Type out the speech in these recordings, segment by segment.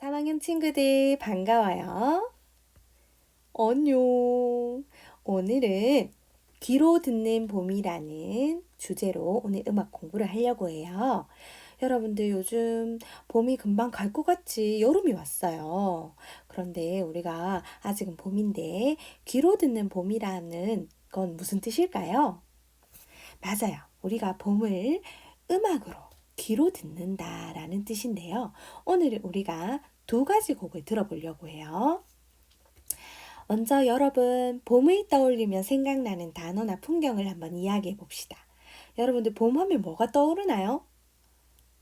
3학년 친구들 반가워요. 안녕. 오늘은 귀로 듣는 봄이라는 주제로 오늘 음악 공부를 하려고 해요. 여러분들 요즘 봄이 금방 갈 것 같이 여름이 왔어요. 그런데 우리가 아직은 봄인데 귀로 듣는 봄이라는 건 무슨 뜻일까요? 맞아요. 우리가 봄을 음악으로 귀로 듣는다 라는 뜻인데요. 오늘 우리가 두 가지 곡을 들어보려고 해요. 먼저 여러분 봄을 떠올리면 생각나는 단어나 풍경을 한번 이야기해 봅시다. 여러분들 봄 하면 뭐가 떠오르나요?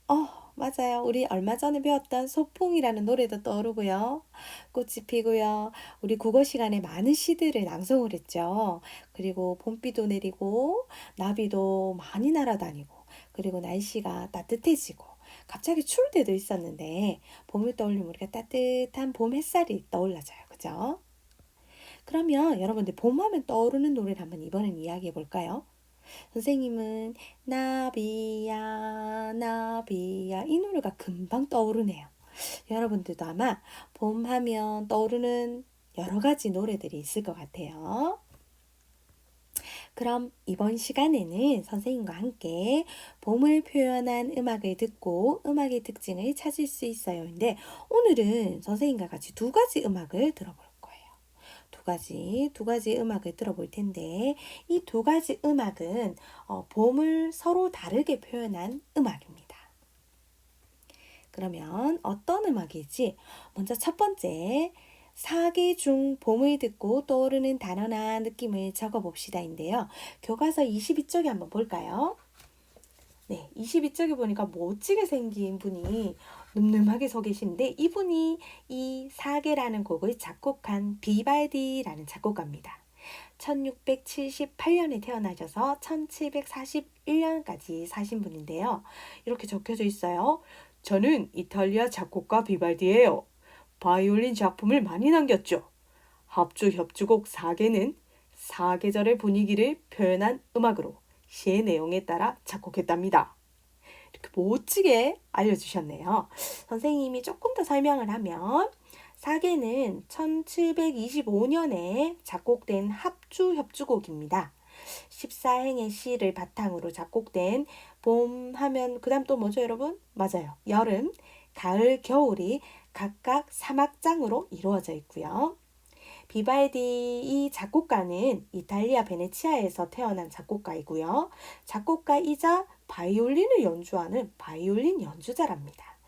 어, 맞아요. 우리 얼마 전에 배웠던 소풍이라는 노래도 떠오르고요. 꽃이 피고요. 우리 국어 시간에 많은 시들을 낭송을 했죠. 그리고 봄비도 내리고 나비도 많이 날아다니고 그리고 날씨가 따뜻해지고 갑자기 추울 때도 있었는데 봄을 떠올리면 우리가 따뜻한 봄 햇살이 떠올라져요. 그죠? 그러면 여러분들 봄하면 떠오르는 노래를 한번 이번엔 이야기해 볼까요? 선생님은 나비야 나비야 이 노래가 금방 떠오르네요. 여러분들도 아마 봄 하면 떠오르는 여러 가지 노래들이 있을 것 같아요. 그럼 이번 시간에는 선생님과 함께 봄을 표현한 음악을 듣고 음악의 특징을 찾을 수 있어요인데 오늘은 선생님과 같이 두 가지 음악을 들어볼 거예요. 두 가지 두 가지 음악을 들어볼 텐데 이 두 가지 음악은 어, 봄을 서로 다르게 표현한 음악입니다. 그러면 어떤 음악이지? 먼저 첫 번째 사계 중 봄을 듣고 떠오르는 단어나 느낌을 적어 봅시다인데요. 교과서 22쪽에 한번 볼까요? 네, 22쪽에 보니까 멋지게 생긴 분이 늠름하게 서 계신데 이분이 이 사계라는 곡을 작곡한 비발디라는 작곡가입니다. 1678년에 태어나셔서 1741년까지 사신 분인데요. 이렇게 적혀져 있어요. 저는 이탈리아 작곡가 비발디예요. 바이올린 작품을 많이 남겼죠. 합주 협주곡 4개는 사계절의 분위기를 표현한 음악으로 시의 내용에 따라 작곡했답니다. 이렇게 멋지게 알려주셨네요. 선생님이 조금 더 설명을 하면 사계는 1725년에 작곡된 합주 협주곡입니다. 14행의 시를 바탕으로 작곡된 봄 하면 그 다음 또 뭐죠 여러분? 맞아요. 여름, 가을, 겨울이 각각 사막장으로 이루어져 있고요. 비발디 이 작곡가는 이탈리아 베네치아에서 태어난 작곡가이고요. 작곡가이자 바이올린을 연주하는 바이올린 연주자랍니다.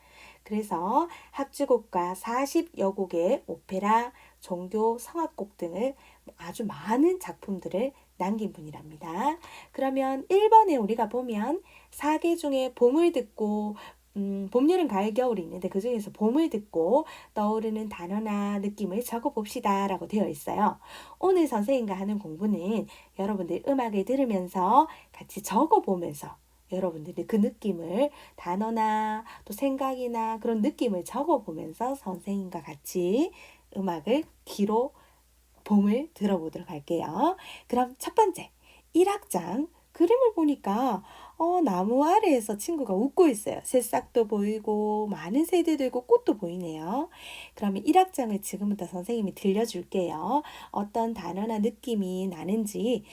그래서 합주곡과 40여 곡의 오페라, 종교, 성악곡 등을 아주 많은 작품들을 남긴 분이랍니다. 그러면 1번에 우리가 보면 사계 중에 봄을 듣고 음, 봄, 여름, 가을, 겨울이 있는데 그 중에서 봄을 듣고 떠오르는 단어나 느낌을 적어 봅시다 라고 되어 있어요. 오늘 선생님과 하는 공부는 여러분들 음악을 들으면서 같이 적어 보면서 여러분들이 그 느낌을 단어나 또 생각이나 그런 느낌을 적어 보면서 선생님과 같이 음악을 귀로 봄을 들어보도록 할게요. 그럼 첫 번째 1악장 그림을 보니까 어, 나무 아래에서 친구가 웃고 있어요. 새싹도 보이고 많은 새들도 있고 꽃도 보이네요. 그러면 1악장을 지금부터 선생님이 들려줄게요. 어떤 단어나 느낌이 나는지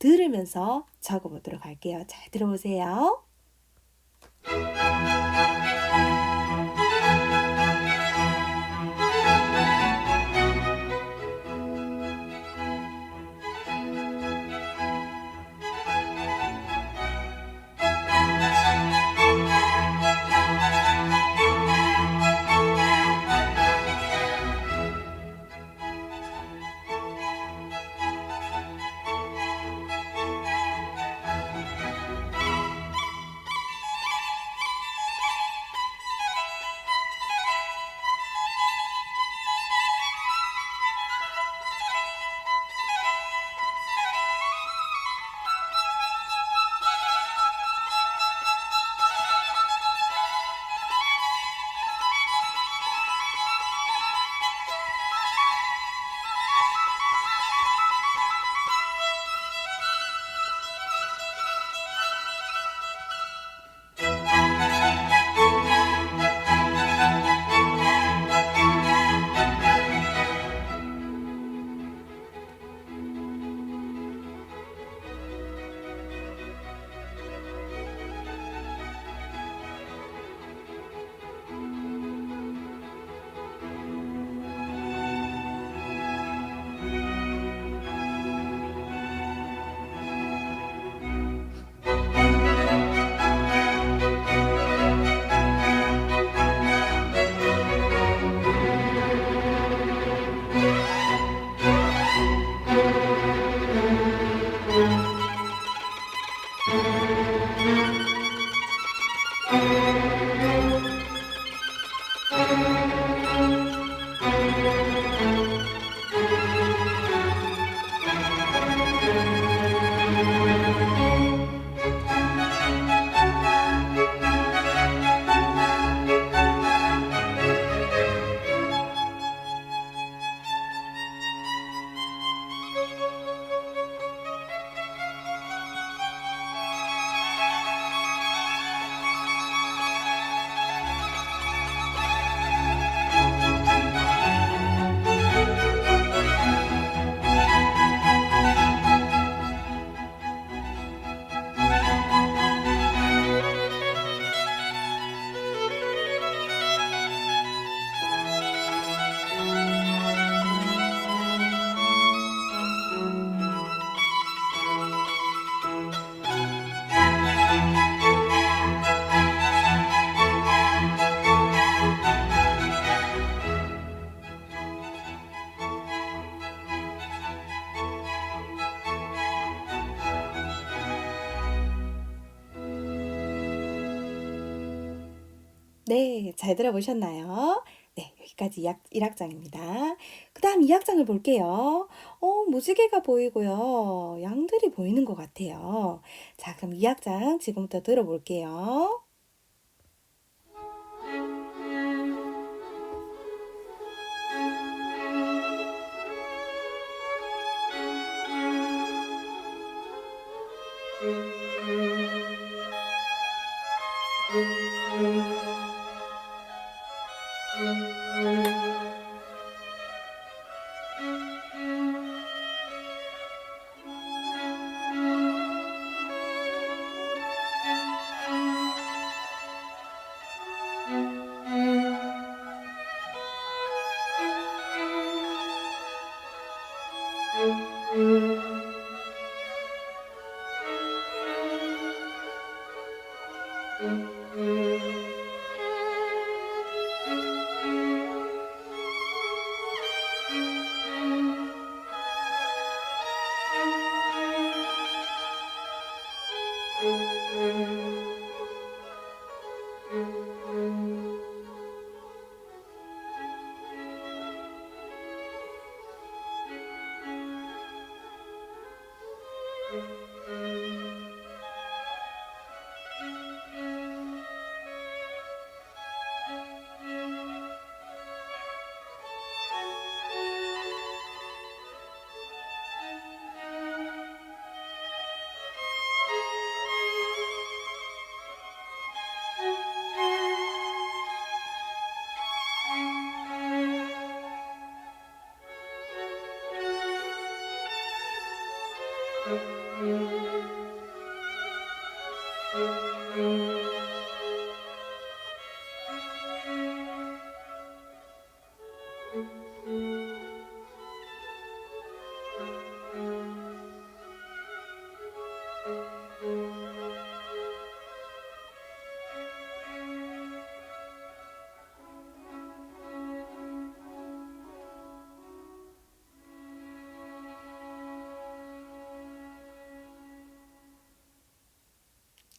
들으면서 적어보도록 할게요. 잘 들어보세요. 잘 들어보셨나요? 네, 여기까지 1학, 1학장입니다. 그 다음 2학장을 볼게요. 어, 무지개가 보이고요. 양들이 보이는 것 같아요. 자, 그럼 2학장 지금부터 들어볼게요.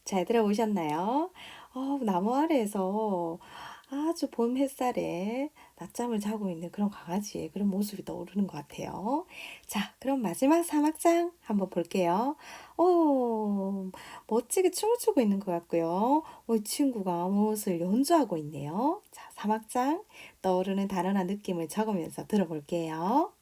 잘 들어보셨나요? 어, 나무 아래에서 아주 봄 햇살에 낮잠을 자고 있는 그런 강아지의 그런 모습이 떠오르는 것 같아요. 자, 그럼 마지막 사막장 한번 볼게요. 어, 멋지게 춤을 추고 있는 것 같고요. 어, 이 친구가 무엇을 연주하고 있네요. 자, 사막장 떠오르는 단어나 느낌을 적으면서 들어볼게요.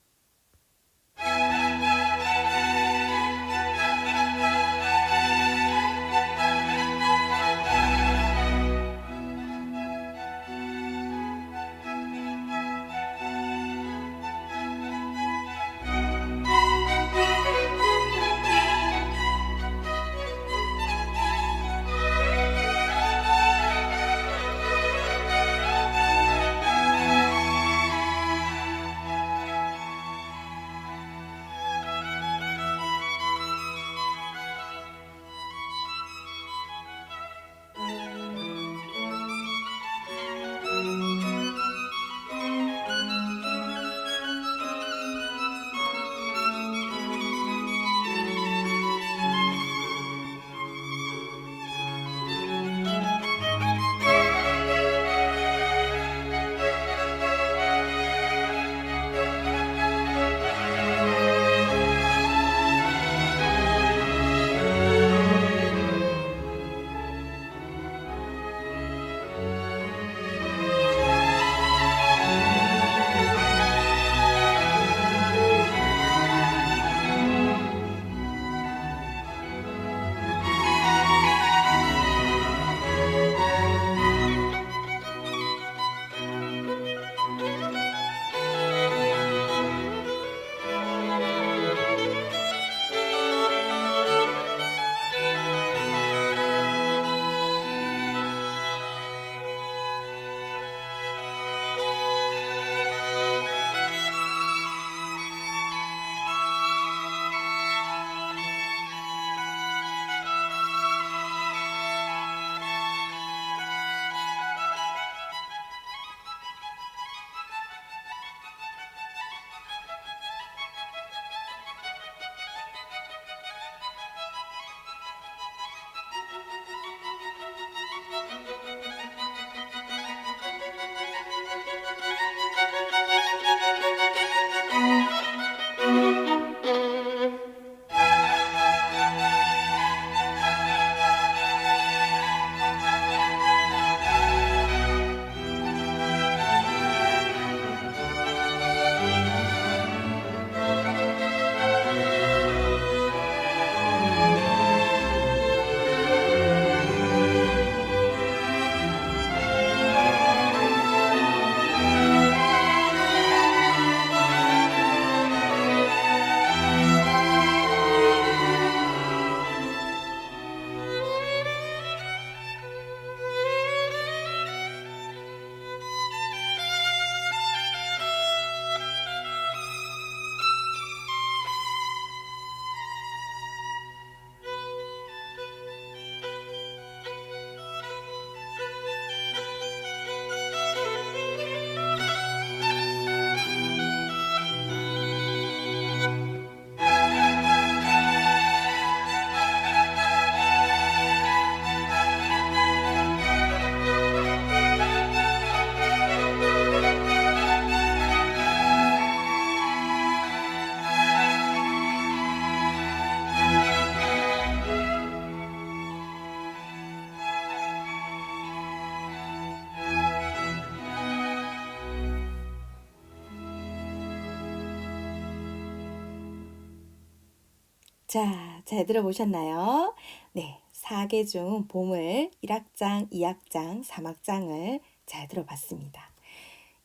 자, 잘 들어보셨나요? 네, 4개 중 봄을 1악장, 2악장, 3악장을 잘 들어봤습니다.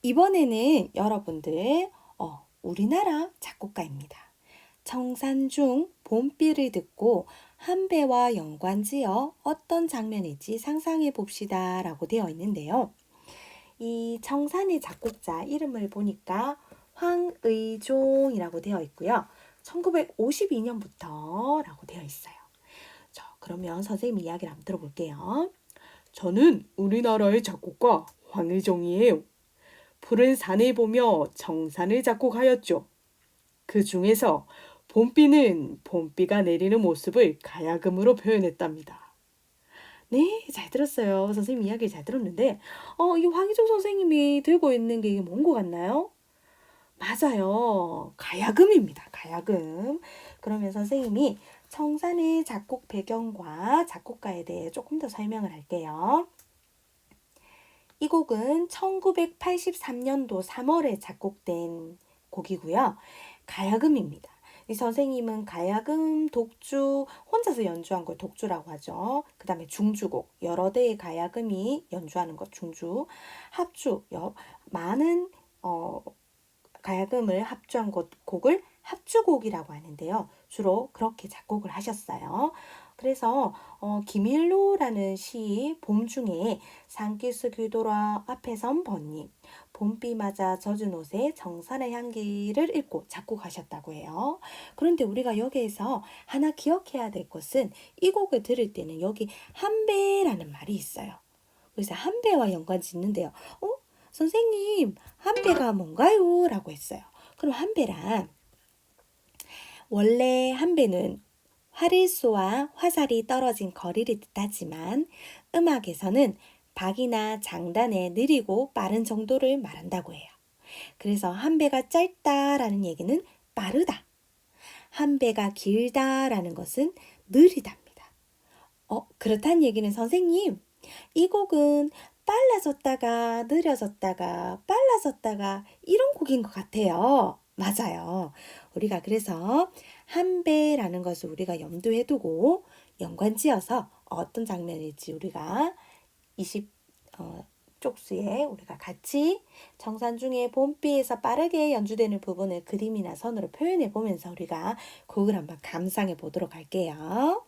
이번에는 여러분들 어, 우리나라 작곡가입니다. 청산중 봄비를 듣고 한배와 연관지어 어떤 장면일지 상상해 봅시다 라고 되어 있는데요. 이 청산의 작곡자 이름을 보니까 황의종이라고 되어 있고요. 1952년부터 라고 되어 있어요. 자, 그러면 선생님 이야기를 한번 들어볼게요. 저는 우리나라의 작곡가 황의종이에요. 푸른 산을 보며 정산을 작곡하였죠. 그 중에서 봄비는 봄비가 내리는 모습을 가야금으로 표현했답니다. 네, 잘 들었어요. 선생님 이야기 잘 들었는데, 어, 이 황희종 선생님이 들고 있는 게뭔것 같나요? 맞아요. 가야금입니다. 가야금. 그러면 선생님이 청산의 작곡 배경과 작곡가에 대해 조금 더 설명을 할게요. 이 곡은 1983년도 3월에 작곡된 곡이고요. 가야금입니다. 이 선생님은 가야금, 독주, 혼자서 연주한 걸 독주라고 하죠. 그 다음에 중주곡, 여러 대의 가야금이 연주하는 것 중주, 합주, 여, 많은 어, 가야금을 합주한 곡, 곡을 합주곡이라고 하는데요. 주로 그렇게 작곡을 하셨어요. 그래서 어, 김일로라는 시봄 중에 산기슭 귀돌아 앞에 선 번님 봄비 맞아 젖은 옷에 정산의 향기를 읽고 작곡하셨다고 해요. 그런데 우리가 여기에서 하나 기억해야 될 것은 이 곡을 들을 때는 여기 한배라는 말이 있어요. 그래서 한배와 연관 짓는데요. 어? 선생님, 한 배가 뭔가요? 라고 했어요. 그럼 한 배란 원래 한 배는 활을 쏘아 화살이 떨어진 거리를 뜻하지만 음악에서는 박이나 장단의 느리고 빠른 정도를 말한다고 해요. 그래서 한 배가 짧다라는 얘기는 빠르다. 한 배가 길다라는 것은 느리답니다. 어, 그렇다는 얘기는 선생님, 이 곡은 빨라졌다가 느려졌다가 빨라졌다가 이런 곡인 것 같아요. 맞아요. 우리가 그래서 한 배라는 것을 우리가 염두에 두고 연관지어서 어떤 장면일지 우리가 20 어, 쪽수에 우리가 같이 정산 중에 봄비에서 빠르게 연주되는 부분을 그림이나 선으로 표현해 보면서 우리가 곡을 한번 감상해 보도록 할게요.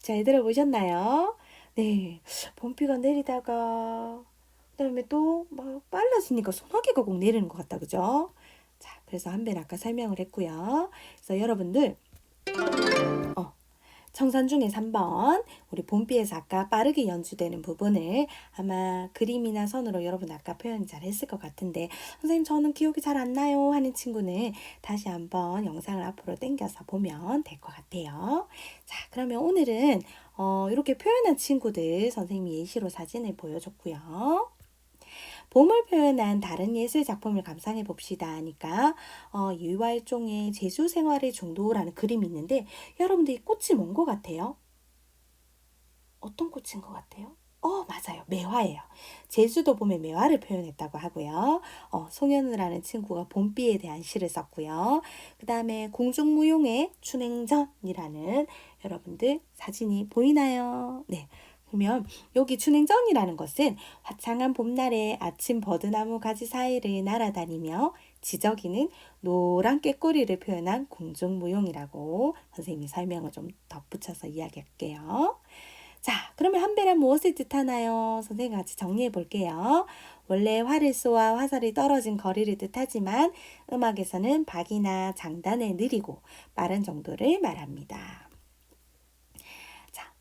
잘 들어보셨나요? 네. 봄비가 내리다가 그다음에 또 막 빨라지니까 소나기가 꼭 내리는 것 같다. 그죠? 자, 그래서 한 배는 아까 설명을 했고요. 그래서 여러분들 어, 청산 중에 3번 우리 봄비에서 아까 빠르게 연주되는 부분을 아마 그림이나 선으로 여러분 아까 표현 잘 했을 것 같은데 선생님 저는 기억이 잘 안 나요 하는 친구는 다시 한번 영상을 앞으로 당겨서 보면 될 것 같아요. 자 그러면 오늘은 어, 이렇게 표현한 친구들 선생님이 예시로 사진을 보여줬고요. 봄을 표현한 다른 예술 작품을 감상해 봅시다 하니까 어, 유활종의 제주 생활의 중도라는 그림이 있는데 여러분들 이 꽃이 뭔 것 같아요? 어떤 꽃인 것 같아요? 어, 맞아요. 매화예요. 제주도 봄에 매화를 표현했다고 하고요. 어, 송현우라는 친구가 봄비에 대한 시를 썼고요. 그 다음에 공중무용의 춘행전이라는 여러분들 사진이 보이나요? 네. 그러면 여기 춘행전이라는 것은 화창한 봄날에 아침 버드나무 가지 사이를 날아다니며 지저귀는 노란 꾀꼬리를 표현한 공중무용이라고 선생님이 설명을 좀 덧붙여서 이야기할게요. 자, 그러면 한배란 무엇을 뜻하나요? 선생님 같이 정리해 볼게요. 원래 활을 쏘아 화살이 떨어진 거리를 뜻하지만 음악에서는 박이나 장단의 느리고 빠른 정도를 말합니다.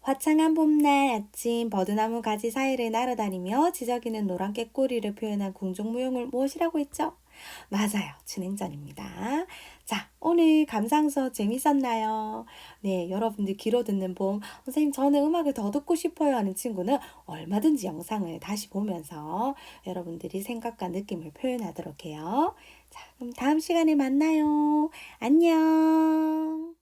자, 화창한 봄날 아침 버드나무 가지 사이를 날아다니며 지저귀는 노란 꾀꼬리를 표현한 궁중무용을 무엇이라고 했죠? 맞아요. 진행전입니다. 자, 오늘 감상서 재밌었나요? 네, 여러분들 길어 듣는 봄, 선생님, 저는 음악을 더 듣고 싶어요 하는 친구는 얼마든지 영상을 다시 보면서 여러분들이 생각과 느낌을 표현하도록 해요. 자, 그럼 다음 시간에 만나요. 안녕.